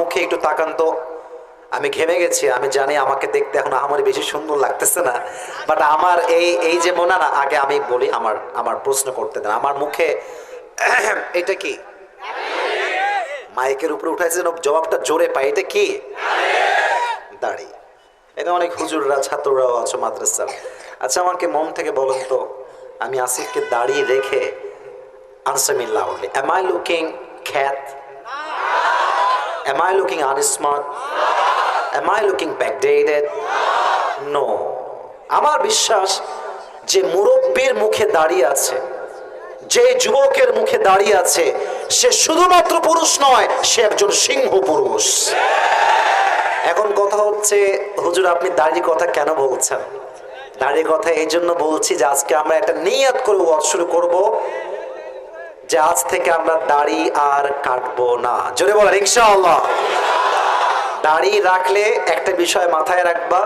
মুখে একটু তাকান তো। আমি ঘেমে গেছি, আমি জানি আমাকে দেখতে এখন আমার বেশি সুন্দর লাগতেছে না বাট আমার এই এই যে মনে না, আগে আমি বলি আমার আমার প্রশ্ন করতে দেন। আমার মুখে এটা কি? মাইকের উপরে উঠাইছে যেন জবাবটা জোরে পাই এটা কি? দাড়ি। এটা অনেক হুজুররা, ছাত্ররাও আছে মাদ্রাসার। আচ্ছা আমাকে মন থেকে বলুন তো, আমি আসিফকে দাঁড়িয়ে রেখে লাউডলি এম আই লুকিং খ্যাত am I looking unsmart am I looking backdated no আমার বিশ্বাস যে মুরব্বীর মুখে দাঁড়িয়ে আছে, যে যুবকের মুখে দাঁড়িয়ে আছে, সে শুধুমাত্র পুরুষ নয়, সে একজন সিংহ পুরুষ। এখন কথা হচ্ছে, হুজুর, আপনি দাড়ির কথা কেন বলছেন? দাড়ির কথা এই জন্য বলছি যে আজকে আমরা একটা নিয়াত করে ওয়াজ শুরু করব। যে আজ থেকে আমরা দাড়ি আর কাটবো না। জোরে বলেন, ইনশাআল্লাহ। দাড়ি রাখলে একটা বিষয় মাথায় রাখবা,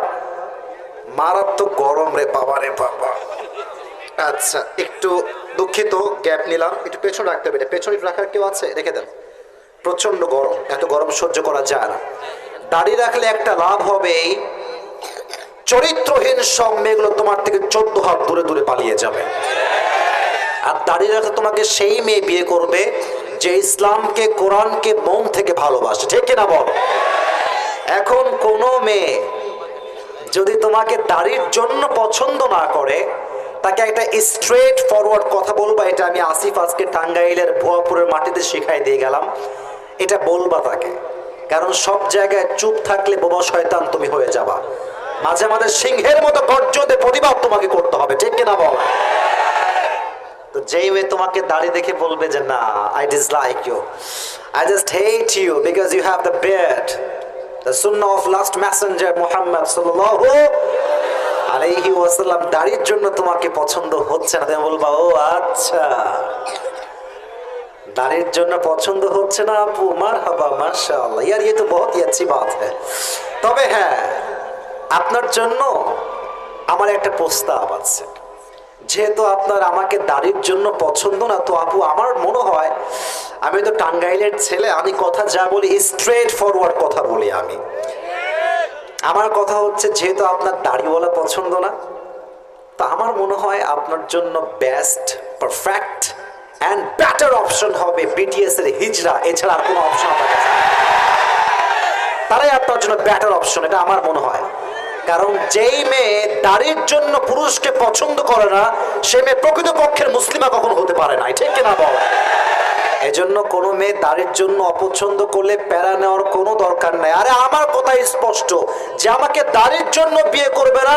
মারাত্মক গরম রে বাবা রে বাবা। আচ্ছা একটু দুঃখিত, গ্যাপ নিলাম। একটু পেছন রাখতে হবে পেছনে রাখার কেউ আছে? রেখে দেন। প্রচণ্ড গরম, এত গরম সহ্য করা যায় না। দাড়ি রাখলে একটা লাভ হবে চরিত্রহীন সব মেয়েগুলো তোমার থেকে চোদ্দ হাত দূরে দূরে পালিয়ে যাবে। আর দাড়ি রাখলে তোমাকে সেই মেয়ে বিয়ে করবে যে ইসলামকে, কোরআনকে মন থেকে ভালোবাসে। ঠিক কিনা বল? এখন কোনো মেয়ে যদি তোমাকে দাড়ির জন্য পছন্দ না করে, তাকে একটা স্ট্রেট ফরওয়ার্ড কথা বলবা, এটা আমি আসিফ আজকে টাঙ্গাইলের ভুয়াপুরের মাটিতে শিখাই দিয়ে গেলাম, এটা বলবা তাকে। কারণ সব জায়গায় চুপ থাকলে বোবা শয়তান তুমি হয়ে যাবা। মাঝে মাঝে সিংহের মতো গর্জতে প্রতিবাদ তোমাকে করতে হবে, ঠিক কিনা বল? তো যেই ওয়ে তোমাকে দাড়ি দেখে বলবে যে, না I dislike you I just hate you because you have the bed the sunnah of last messenger Muhammad আলাইহি ওয়াসাল্লাম জন্য তোমাকে পছন্দ হচ্ছে না। তুমি বলবা, ও আচ্ছা। দাঁড়ির জন্য পছন্দ হচ্ছে না আপু মার ইয়ার ইয়ে তো বহুত ইয়াচ্ছি বাত তবে হ্যাঁ আপনার জন্য আমার একটা প্রস্তাব আছে। যেহেতু আপনার আমাকে দাড়ির জন্য পছন্দ না, তো আপু আমার মনে হয় আমি তো টাঙ্গাইলের ছেলে, আমি কথা যা বলি স্ট্রেট ফরওয়ার্ড কথা বলি আমি। আমার কথা হচ্ছে যেহেতু আপনার দাড়িওয়ালা পছন্দ না, তো আমার মনে হয় আপনার জন্য best perfect and better option হবে বিটিএস এর হিজরা এছাড়া আর কোনো অপশন কাছে তারাই আপনার জন্য বেটার অপশন এটা আমার মনে হয়। কারণ যেই মেয়ে দাড়ির জন্য পুরুষকে পছন্দ করে না, সে মেয়ে প্রকৃতপক্ষের মুসলিমা কখনো হতে পারে না। ঠিক কিনা বল? এজন্য কোনো মেয়ে দাড়ির জন্য অপছন্দ করলে প্যারা নেওয়ার কোনো দরকার নাই। আরে আমার কথা স্পষ্ট, যে আমাকে দাড়ির জন্য বিয়ে করবে না,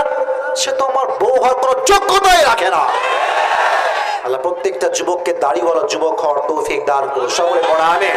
সে তো আমার বউ হওয়ার কোনো যোগ্যতাই রাখে না। আল্লাহ, প্রত্যেকটা যুবককে দাড়িওয়ালা যুবক হওয়ার তৌফিক দান করুন। সকলে পড়া আনে